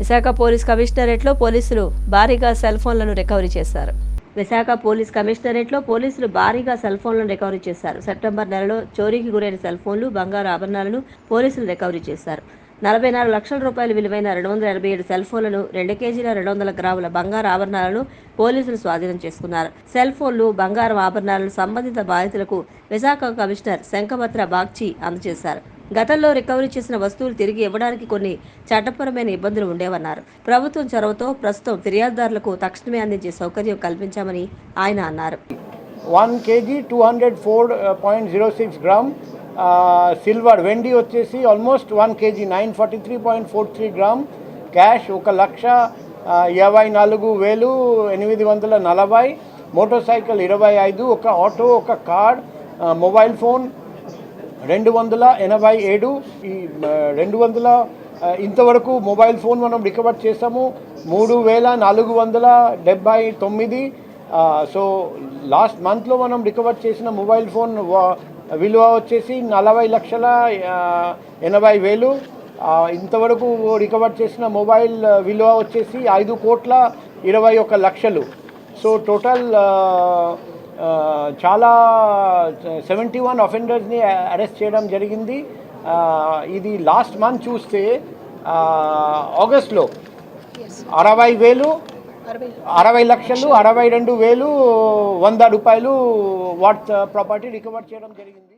Visakha police కమిషనరేట్లో పోలీసులు భారీగా cell ఫోన్లను రికవరీ చేశారు. విశాఖ పోలీస్ కమిషనరేట్లో పోలీసులు భారీగా సెల్ ఫోన్లను రికవరీ చేశారు. సెప్టెంబర్ నెలలో చోరీకి గురైన సెల్ ఫోన్లు బంగారు ఆభరణాలను పోలీసులు రికవరీ చేశారు. నలభై నాలుగు లక్షల రూపాయలు విలువైన రెండు వందల ఎనభై ఏడు సెల్ ఫోన్లను రెండు కేజీల రెండు వందల గ్రాముల బంగారు ఆభరణాలను పోలీసులు స్వాధీనం చేసుకున్నారు. సెల్ ఫోన్లు బంగారం ఆభరణాలను సంబంధిత బాధితులకు విశాఖ కమిషనర్ శంఖభద్ర బాగ్చి అందజేశారు. గతంలో రికవరీ చేసిన వస్తువులు తిరిగి ఇవ్వడానికి కొన్ని చట్టపరమైన ఇబ్బందులు ఉండేవన్నారు. ప్రభుత్వం చొరవతో ప్రస్తుతం ఫిర్యాదుదారులకు తక్షణమే అందించే సౌకర్యం కల్పించామని ఆయన అన్నారు. One KG two hundred four point zero six gram silver వెండి వచ్చేసి almost one KG nine forty three point four three gram. Cash ఒక లక్ష యాభై నాలుగు వేలు ఎనిమిది వందల నలభై. మోటార్ సైకిల్ ఇరవై ఐదు ఒక ఆటో ఒక కార్ మొబైల్ ఫోన్ రెండు వందల ఎనభై ఏడు ఈ రెండు వందల ఇంతవరకు మొబైల్ ఫోన్ మనం రికవర్ చేసాము మూడు వేల నాలుగు వందల డెబ్బై తొమ్మిది సో లాస్ట్ మంత్లో మనం రికవర్ చేసిన మొబైల్ ఫోన్ విలువ వచ్చేసి నలభై లక్షల ఎనభై వేలు. ఇంతవరకు రికవర్ చేసిన మొబైల్ విలువ వచ్చేసి ఐదు కోట్ల ఇరవై ఒక లక్షలు. సో టోటల్ చాలా సెవెంటీ వన్ అఫెండర్స్ని అరెస్ట్ చేయడం జరిగింది. ఇది లాస్ట్ మంత్ చూస్తే ఆగస్ట్లో అరవై వేలు అరవై లక్షలు అరవై రెండు వేలు వంద రూపాయలు వాట్ ప్రాపర్టీ రికవర్ చేయడం జరిగింది.